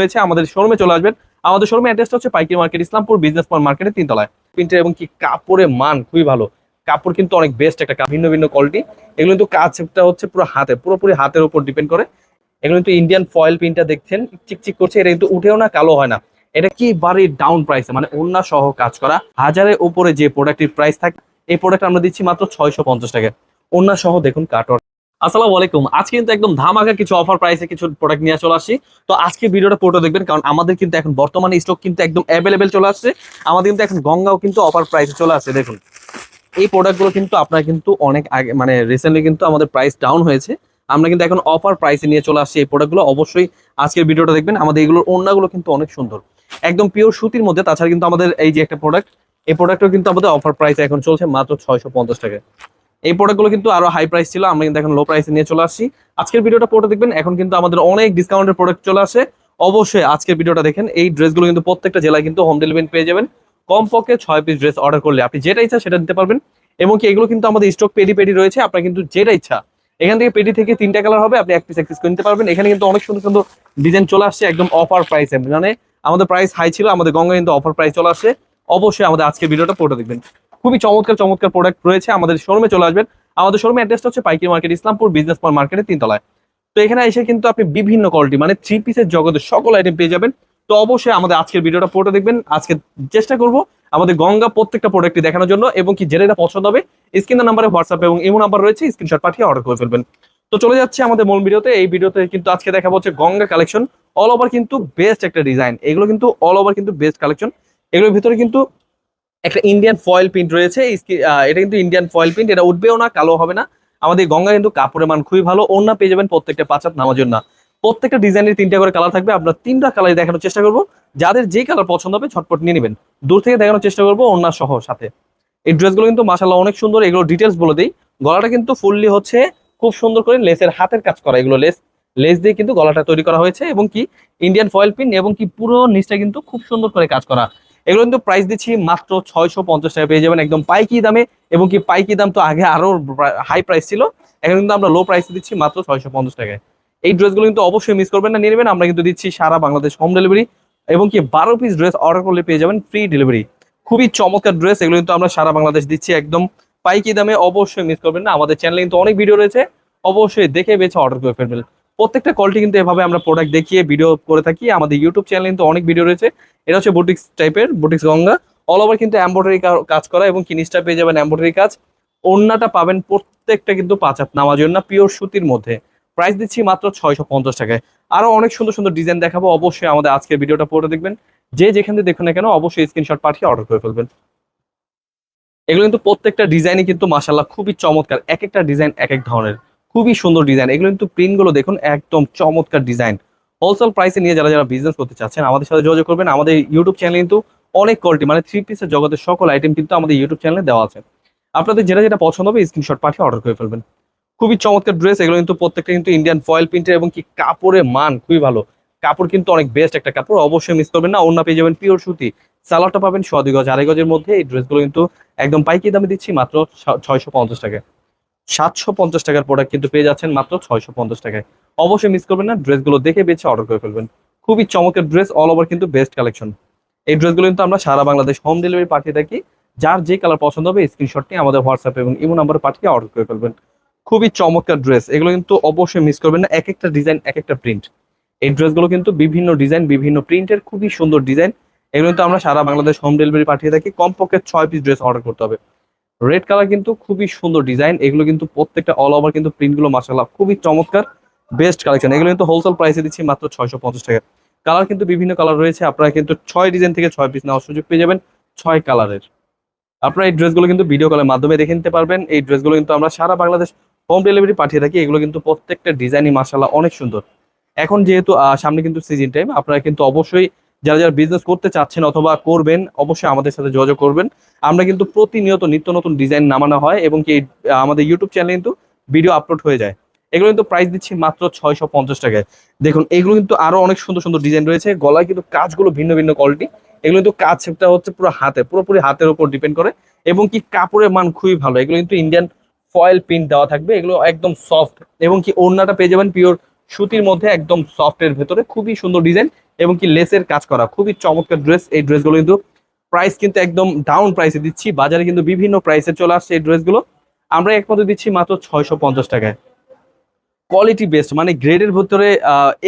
রয়েছে, আমাদের শোরুমে চলে আসবেন। আমাদের শোরুমে অ্যাড্রেসটা হচ্ছে পাইকারি মার্কেট ইসলামপুর বিজনেস পার্ক মার্কেটের তিনতলায়। প্রিন্টের এবং কি কাপড়ের মান খুবই ভালো। কাপড় কিন্তু অনেক বেস্ট একটা ভিন্ন ভিন্ন কোয়ালিটি এগুলো কিন্তু কাজটা হচ্ছে পুরো হাতে, পুরোপুরি হাতের উপর ডিপেন্ড করে। এগুলো কিন্তু ইন্ডিয়ান ফয়েল প্রিন্টটা দেখছেন, চিকচিক করছে, এটা কিন্তু উঠেও না, কালো হয় না। এটা কি বাড়ি ডাউন প্রাইসে মানে অন্য সহ কাজ করা। হাজারের উপরে যে প্রোডাক্টের প্রাইস থাকে, এই প্রোডাক্ট আমরা দিচ্ছি মাত্র ছয়শো পঞ্চাশ টাকা। অন্য সহ দেখুন কাটর আসসালামু আলাইকুম। আজকে কিন্তু একদম ধামাকা কিছু অফার প্রাইসে কিছু প্রোডাক্ট নিয়ে চলে আসছি। তো আজকে ভিডিওটা পুরোটা দেখবেন, কারণ আমাদের কিন্তু এখন বর্তমানে স্টক কিন্তু একদম অ্যাভেলেবেল চলে আসছে। আমাদের কিন্তু এখন গঙ্গাও কিন্তু অফার প্রাইসে চলে আসছে, দেখুন। এই প্রোডাক্টগুলো কিন্তু আপনার কিন্তু অনেক আগে মানে রিসেন্টলি কিন্তু আমাদের প্রাইস ডাউন হয়েছে। আমরা কিন্তু এখন অফার প্রাইসে নিয়ে চলে আসছি এই প্রোডাক্টগুলো অবশ্যই আজকের ভিডিওটা দেখবেন, আমাদের এগুলোর ওড়নাগুলো কিন্তু অনেক সুন্দর। একদম পিওর সুতির মধ্যে, তাছাড়া কিন্তু আমাদের এই যে একটা প্রোডাক্ট এই প্রোডাক্টও কিন্তু আমাদের অফার প্রাইসে এখন চলছে মাত্র ছয়শো পঞ্চাশ টাকা এই প্রোডাক্টগুলো কিন্তু আরও হাই প্রাইস ছিল, আমরা কিন্তু এখন লো প্রাইসে নিয়ে চলে আসছি। আজকের ভিডিওটা পুরোটা দেখবেন, এখন কিন্তু আমাদের অনেক ডিসকাউন্টের প্রোডাক্ট চলে আসে। অবশ্যই আজকের ভিডিওটা দেখেন, এই ড্রেসগুলো কিন্তু প্রত্যেকটা জেলায় কিন্তু হোম ডেলিভারি পেয়ে যাবেন। কমপক্ষে ছয় পিস ড্রেস অর্ডার করলে আপনি যেটা ইচ্ছা সেটা দিতে পারবেন। এবং কি এগুলো কিন্তু আমাদের স্টক পেডি পেডি রয়েছে, আপনার কিন্তু যেটা ইচ্ছা। এখান থেকে পেডি থেকে তিনটা কালার হবে, আপনি এক পিস এক পিস করে নিতে পারবেন। এখানে কিন্তু অনেক সুন্দর সুন্দর ডিজাইন চলে আসছে, একদম অফার প্রাইসে মানে আমাদের প্রাইস হাই ছিল, আমাদের গঙ্গা কিন্তু অফার প্রাইস চলে আসছে অবশ্যই আমাদের আজকের ভিডিওটা পুরোটা দেখবেন। খুবই চমৎকার চমৎকার প্রোডাক্ট রয়েছে। আমাদের শোরুমে চলে আসবেন। আমাদের শোরুমে অ্যাড্রেসটা হচ্ছে পাইকারি মার্কেট, ইসলামপুর বিজনেস পার্ক মার্কেটের তিনতলায়। তো এখানে এসে কিন্তু আপনি বিভিন্ন কোয়ালিটি মানে থ্রি পিসের জগতের সকল আইটেম পেয়ে যাবেন। তো অবশ্যই আমাদের আজকের ভিডিওটা পুরোটা দেখবেন। আজকে চেষ্টা করব আমাদের গঙ্গা প্রত্যেকটা প্রোডাক্টটি দেখানোর জন্য এবং কি যেটা পছন্দ হবে স্ক্রিনের নাম্বারে হোয়াটসঅ্যাপ এবং ইমো নাম্বার রয়েছে স্ক্রিনশট পাঠিয়ে অর্ডার করে ফেলবেন। তো চলে যাচ্ছে আমাদের মূল ভিডিওতে। এই ভিডিওতে কিন্তু আজকে দেখাবো হচ্ছে গঙ্গা কালেকশন অল ওভার কিন্তু বেস্ট একটা ডিজাইন এগুলো কিন্তু অল ওভার কিন্তু বেস্ট কালেকশন এগুলোর ভিতরে কিন্তু একটা ইন্ডিয়ান ফয়েল প্রিন্ট রয়েছে এটা কিন্তু ইন্ডিয়ান ফয়েল প্রিন্ট এটা উঠবেও না কালো হবে না। আমাদের গঙ্গা কিন্তু কাপড়ের মান খুবই ভালো, ওড়না পেয়ে যাবেন প্রত্যেকটা পাঁচাত নামাজের না। প্রত্যেকটা ডিজাইনের তিনটা করে কালার থাকবে, আমরা তিনটা কালার দেখানোর চেষ্টা করব। যাদের যে কালার পছন্দ হবে, ঝটপট নিয়ে নেবেন। দূর থেকে দেখানোর চেষ্টা করব ওড়না সহ সাথে। এই ড্রেসগুলো কিন্তু মাসাল্লাহ অনেক সুন্দর, এগুলো ডিটেলস বলে দিই। গলাটা কিন্তু ফুললি হচ্ছে খুব সুন্দর করে লেসের হাতের কাজ করা এগুলো লেস। লেস দিয়ে কিন্তু গলাটা তৈরি করা হয়েছে এবং কি ইন্ডিয়ান ফয়েল পিন এবং কি পুরো নিচটা কিন্তু খুব সুন্দর করে কাজ করা। এগুলো কিন্তু প্রাইস দিচ্ছি মাত্র ছয়শো পঞ্চাশ টাকা পেয়ে যাবেন একদম পাইকি দামে এবং কি পাইকি দাম তো আগে আরও হাই প্রাইস ছিল, এখন কিন্তু আমরা লো প্রাইসে দিচ্ছি মাত্র ছয়শো পঞ্চাশ টাকায়। এই ড্রেসগুলো কিন্তু অবশ্যই মিস করবেন না, নিয়ে নেবেন, আমরা কিন্তু দিচ্ছি সারা বাংলাদেশ হোম ডেলিভারি এবং কি বারো পিস ড্রেস অর্ডার করলে পেয়ে যাবেন ফ্রি ডেলিভারি খুবই চমৎকার ড্রেস এগুলো কিন্তু আমরা সারা বাংলাদেশ দিচ্ছি একদম পাইকি দামে, অবশ্যই মিস করবেন না। আমাদের চ্যানেলে কিন্তু অনেক ভিডিও রয়েছে, অবশ্যই দেখে বেছে অর্ডার করে ফেলবেন। প্রত্যেকটা কোয়ালিটি কিন্তু এভাবে আমরা প্রোডাক্ট দেখিয়ে ভিডিও করে থাকি। আমাদের ইউটিউব চ্যানেলে কিন্তু অনেক ভিডিও রয়েছে। এটা হচ্ছে বুটিক্স টাইপের বুটিক্স গঙ্গা। অল ওভার কিন্তু এম্ব্রয়ডারি কাজ করা এবং কিনিসটা পেয়ে যাবেন এম্ব্রয়ডারি কাজ। ওড়নাটা পাবেন প্রত্যেকটা কিন্তু পাঁচ হাত নামাজ না পিওর সুতির মধ্যে। প্রাইস দিচ্ছি মাত্র ছয়শো পঞ্চাশ টাকায়। আরও অনেক সুন্দর সুন্দর ডিজাইন দেখাবো। অবশ্যই আমাদের আজকের ভিডিওটা পড়ে দেখবেন। যে যেখান থেকে দেখুন না কেন, অবশ্যই স্ক্রিনশট পাঠিয়ে অর্ডার করে ফেলবেন। এগুলো কিন্তু প্রত্যেকটা ডিজাইনই কিন্তু মাসাল্লাহ খুবই চমৎকার। এক একটা ডিজাইন এক এক ধরনের। খুবই সুন্দর ডিজাইন এগুলো কিন্তু প্রিন্টগুলো দেখুন, একদম চমৎকার ডিজাইন হোলসেল প্রাইসে নিয়ে যারা যারা বিজনেস করতে চাচ্ছেন, আমাদের সাথে যোগাযোগ করবেন। আমাদের ইউটিউব চ্যানেলে কিন্তু অনেক কোয়ালিটি মানে থ্রি পিসের জগতের সকল আইটেম কিন্তু আমাদের ইউটিউব চ্যানেলে দেওয়া আছে। আপনাদের যেটা যেটা পছন্দ হবে স্ক্রিনশট পাঠিয়ে অর্ডার করে ফেলবেন। খুবই চমৎকার ড্রেস এগুলো কিন্তু প্রত্যেকটা কিন্তু ইন্ডিয়ান ফয়েল প্রিন্টের এবং কি কাপড়ের মান খুবই ভালো। কাপড় কিন্তু অনেক বেস্ট একটা কাপড়, অবশ্যই মিস করবেন না। অন্য পেয়ে যাবেন পিওর সুতি। সালোয়ারটা পাবেন ছ দুই গজ, আড়াই গজের মধ্যে। এই ড্রেসগুলো কিন্তু একদম পাইকি দামে দিচ্ছি মাত্র ছয়শো পঞ্চাশ টাকা সাতশো পঞ্চাশ টাকার প্রোডাক্ট কিন্তু পেয়ে যাচ্ছেন মাত্র ছয়শো পঞ্চাশ টাকায়। অবশ্যই মিস করবেন না ড্রেসগুলো দেখে বেছে অর্ডার করে ফেলবেন। খুবই চমকের ড্রেস অল ওভার কিন্তু বেস্ট কালেকশন এই ড্রেসগুলো কিন্তু আমরা সারা বাংলাদেশ হোম ডেলিভারি পাঠিয়ে থাকি। যার যে কালার পছন্দ হবে স্ক্রিনশট নিয়ে আমাদের হোয়াটসঅ্যাপ এবং ইমো নাম্বারে পাঠিয়ে অর্ডার করে ফেলবেন। খুবই চমৎকার ড্রেস এগুলো কিন্তু অবশ্যই মিস করবেন না এক একটা ডিজাইন এক একটা প্রিন্ট এই ড্রেসগুলো কিন্তু বিভিন্ন ডিজাইন বিভিন্ন প্রিন্টের খুবই সুন্দর ডিজাইন এগুলো কিন্তু আমরা সারা বাংলাদেশ হোম ডেলিভারি পাঠিয়ে থাকি। কমপক্ষে ছয় পিস ড্রেস অর্ডার করতে হবে। রেড কালার কিন্তু খুবই সুন্দর ডিজাইন এগুলো কিন্তু প্রত্যেকটা অল ওভার কিন্তু প্রিন্টগুলো মাসাল্লাহ খুবই চমৎকার বেস্ট কালেকশন এগুলো কিন্তু হোলসেল প্রাইসে দিচ্ছি মাত্র ছয়শো পঞ্চাশ টাকা। কালার কিন্তু বিভিন্ন কালার রয়েছে, আপনারা কিন্তু ছয় ডিজাইন থেকে ছয় পিস নেওয়ার সুযোগ পেয়ে যাবেন ছয় কালারের আপনারা এই ড্রেসগুলো কিন্তু ভিডিও কলের মাধ্যমে দেখে নিতে পারবেন। এই ড্রেসগুলো কিন্তু আমরা সারা বাংলাদেশ হোম ডেলিভারি পাঠিয়ে থাকি, এগুলো কিন্তু প্রত্যেকটা ডিজাইনই মাসাল্লাহ অনেক সুন্দর। এখন যেহেতু সামনে কিন্তু সিজন টাইম আপনারা কিন্তু অবশ্যই যারা যারা বিজনেস করতে চাচ্ছেন অথবা করবেন, অবশ্যই আমাদের সাথে যোগাযোগ করবেন। আমরা কিন্তু প্রতিনিয়ত নিত্য নতুন ডিজাইন নামানো হয় এবং কি আমাদের ইউটিউব চ্যানেলে কিন্তু ভিডিও আপলোড হয়ে যায়। এগুলো কিন্তু প্রাইস দিচ্ছি মাত্র ছয়শো পঞ্চাশ টাকায়। দেখুন, এগুলো কিন্তু আরও অনেক সুন্দর সুন্দর ডিজাইন রয়েছে। গলায় কিন্তু কাজগুলো ভিন্ন ভিন্ন কোয়ালিটি এগুলো কিন্তু কাজটা হচ্ছে পুরো হাতে, পুরোপুরি হাতের উপর ডিপেন্ড করে এবং কি কাপড়ের মান খুবই ভালো। এগুলো কিন্তু ইন্ডিয়ান ফয়েল প্রিন্ট দেওয়া থাকবে। এগুলো একদম সফট এবং কি ওড়নাটা পেয়ে যাবেন পিওর সুতির মধ্যে একদম সফট এর ভেতরে। খুবই সুন্দর ডিজাইন এবং কি লেসের কাজ করা। খুবই চমৎকার ড্রেস এই ড্রেসগুলো কিন্তু প্রাইস কিন্তু একদম ডাউন প্রাইসে দিচ্ছি। বাজারে কিন্তু বিভিন্ন প্রাইসে চলে আসছে এই ড্রেসগুলো আমরা একমাত্র দিচ্ছি মাত্র ছয়শো পঞ্চাশ টাকায়। কোয়ালিটি বেস্ট মানে গ্রেডের ভিতরে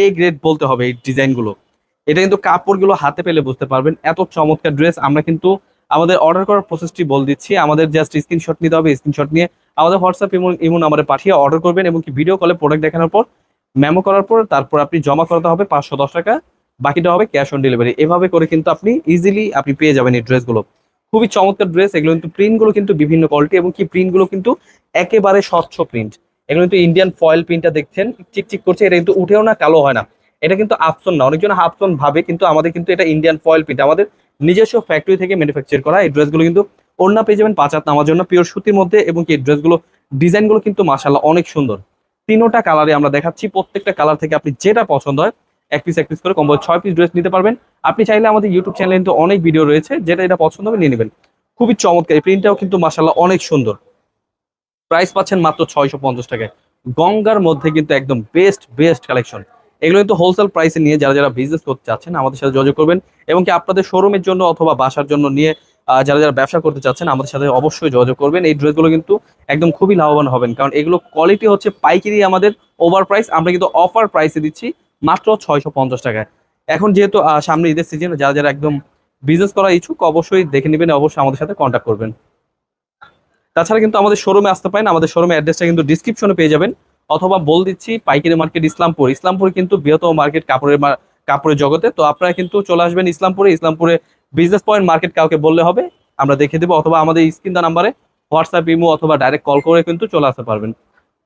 এ গ্রেড বলতে হবে এই ডিজাইনগুলো এটা কিন্তু কাপড়গুলো হাতে পেলে বুঝতে পারবেন। এত চমৎকার ড্রেস আমরা কিন্তু আমাদের অর্ডার করার প্রসেসটি বল দিচ্ছি। আমাদের জাস্ট স্ক্রিনশট নিতে হবে স্ক্রিনশট নিয়ে আমাদের হোয়াটসঅ্যাপ ইমন ইমন আমাদের পাঠিয়ে অর্ডার করবেন এবং কি ভিডিও কলে প্রোডাক্ট দেখানোর পর মেমো করার পর তারপর আপনি জমা করাতে হবে পাঁচশো দশ টাকা। বাকিটা হবে ক্যাশ অন ডেলিভারি এভাবে করে কিন্তু আপনি ইজিলি আপনি পেয়ে যাবেন এই ড্রেসগুলো খুবই চমৎকার ড্রেস এগুলো কিন্তু প্রিন্টগুলো কিন্তু বিভিন্ন কোয়ালিটি এবং কি প্রিন্টগুলো কিন্তু একেবারে স্বচ্ছ প্রিন্ট এগুলো কিন্তু ইন্ডিয়ান ফয়েল প্রিন্টটা দেখছেন চিকচিক করছে, এটা কিন্তু উঠেও না, কালো হয় না। এটা কিন্তু আপসন না, অনেকজন আপসন ভাবে, কিন্তু আমাদের কিন্তু এটা ইন্ডিয়ান ফয়েল প্রিন্ট আমাদের নিজস্ব ফ্যাক্টরি থেকে ম্যানুফ্যাকচার করা এই ড্রেসগুলো কিন্তু ওড়না পেয়ে যাবেন পাঁচ হাত নামার জন্য পিওর সুতির মধ্যে এবং কি ড্রেসগুলো ডিজাইনগুলো কিন্তু মাসাল্লাহ অনেক সুন্দর। তিনোটা কালারে আমরা দেখাচ্ছি, প্রত্যেকটা কালার থেকে আপনি যেটা পছন্দ হয় এক পিস এক পিস করে কম্বো ছয় পিস ড্রেস নিতে পারবেন। আপনি চাইলে আমাদের ইউটিউব চ্যানেলে কিন্তু অনেক ভিডিও রয়েছে, যেটা এটা পছন্দ হবে নিয়ে নেবেন। খুবই চমৎকার, এই প্রিন্টটাও কিন্তু মাসাল্লাহ অনেক সুন্দর। প্রাইস পাচ্ছেন মাত্র ছয়শো পঞ্চাশ টাকায়। গঙ্গার মধ্যে কিন্তু একদম বেস্ট বেস্ট কালেকশন এগুলো কিন্তু হোলসেল প্রাইসে নিয়ে যারা যারা বিজনেস করতে চাচ্ছেন, আমাদের সাথে যোগাযোগ করবেন এবং কি আপনাদের শোরুমের জন্য অথবা বাসার জন্য নিয়ে যারা যারা ব্যবসা করতে চাচ্ছেন, আমাদের সাথে অবশ্যই যোগাযোগ করবেন। এই ড্রেসগুলো কিন্তু একদম খুবই লাভবান হবেন, কারণ এগুলো কোয়ালিটি হচ্ছে পাইকারি আমাদের ওভার প্রাইস আমরা কিন্তু অফার প্রাইসে দিচ্ছি মাত্র ছয়শো পঞ্চাশ টাকায়। এখন যেহেতু সামনে ঈদের সিজন যারা যারা একদম বিজনেস করার ইচ্ছুক, অবশ্যই দেখে নেবেন অবশ্যই আমাদের সাথে কন্ট্যাক্ট করবেন। তাছাড়া কিন্তু আমাদের শোরুমে আসতে পারেন, আমাদের শোরুমে অ্যাড্রেসটা কিন্তু ডিসক্রিপশনে পেয়ে যাবেন। অথবা বল দিচ্ছি, পাইকারি মার্কেট ইসলামপুর। ইসলামপুর কিন্তু বৃহত্তম মার্কেট কাপড়ের কাপড়ের জগতে। তো আপনারা কিন্তু চলে আসবেন ইসলামপুরে। ইসলামপুরে বিজনেস পয়েন্ট মার্কেট কাউকে বললে হবে, আমরা দেখে দেবো। অথবা আমাদের স্ক্রিন দা নাম্বারে হোয়াটসঅ্যাপ ইমো অথবা ডাইরেক্ট কল করে কিন্তু চলে আসতে পারবেন।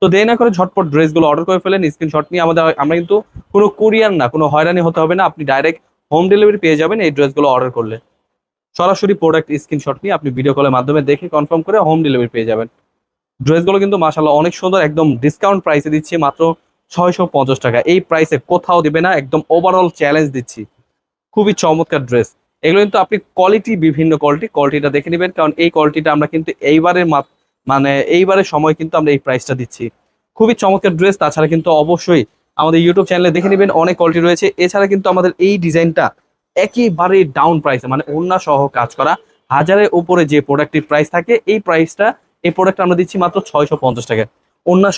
তো দেরি না করে ঝটপট ড্রেসগুলো অর্ডার করে ফেলেন স্ক্রিনশট নিয়ে। আমাদের আমরা কিন্তু কোনো কুরিয়ার না, কোনো হয়রানি হতে হবে না। আপনি ডাইরেক্ট হোম ডেলিভারি পেয়ে যাবেন এই ড্রেসগুলো অর্ডার করলে। সরাসরি প্রোডাক্ট স্ক্রিনশট নিয়ে আপনি ভিডিও কলের মাধ্যমে দেখে কনফার্ম করে হোম ডেলিভারি পেয়ে যাবেন। ড্রেসগুলো কিন্তু মাসাল্লাহ অনেক সুন্দর, একদম ডিসকাউন্ট প্রাইসে দিচ্ছি, মাত্র ছয়শো পঞ্চাশ টাকা। এই প্রাইসে কোথাও দিবে না, একদম ওভারঅল চ্যালেঞ্জ দিচ্ছি। খুবই চমৎকার ড্রেস এগুলো কিন্তু আপনি কোয়ালিটি বিভিন্ন কোয়ালিটি কোয়ালিটিটা দেখে নেবেন। কারণ এই কোয়ালিটিটা আমরা কিন্তু এইবারের মাত- মানে এইবারের সময় কিন্তু আমরা এই প্রাইসটা দিচ্ছি। খুবই চমৎকার ড্রেস তাছাড়া কিন্তু অবশ্যই আমাদের ইউটিউব চ্যানেলে দেখে নেবেন, অনেক কোয়ালিটি রয়েছে। এছাড়া কিন্তু আমাদের এই ডিজাইনটা একেবারে ডাউন প্রাইসে মানে অন্য সহ কাজ করা। হাজারের উপরে যে প্রোডাক্টের প্রাইস থাকে, এই প্রাইসটা এই প্রোডাক্ট আমরা দিচ্ছি মাত্র ছয়শো পঞ্চাশ টাকায়।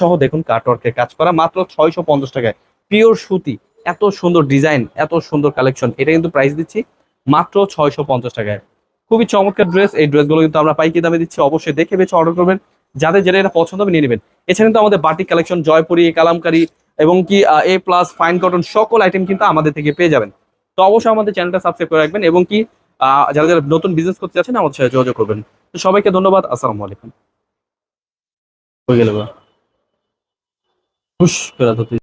সহ দেখুন কাটওয়ার্কের কাজ করা, মাত্র ছয়শো পঞ্চাশ টাকায়। পিওর সুতি, এত সুন্দর ডিজাইন এত সুন্দর কালেকশন এটা কিন্তু প্রাইস দিচ্ছি মাত্র ছয়শো পঞ্চাশ টাকায়। খুবই চমৎকার ড্রেস এই ড্রেসগুলো কিন্তু আমরা পাইকি দামে দিচ্ছি। অবশ্যই দেখে বেছে অর্ডার করবেন। যাদের যেটা এটা পছন্দ হবে নিয়ে নেবেন। এছাড়া কিন্তু আমাদের বাটিক কালেকশন জয়পুরি, কালামকারি এবং কি এ প্লাস ফাইন কটন সকল আইটেম কিন্তু আমাদের থেকে পেয়ে যাবেন। তো অবশ্যই আমাদের চ্যানেলটা সাবস্ক্রাইব করে রাখবেন এবং কি যারা যারা নতুন বিজনেস করতে চাচ্ছেন আমাদের সাথে যোগাযোগ করবেন। তো সবাইকে ধন্যবাদ। আসসালামু আলাইকুম। হয়ে গেল ধরতে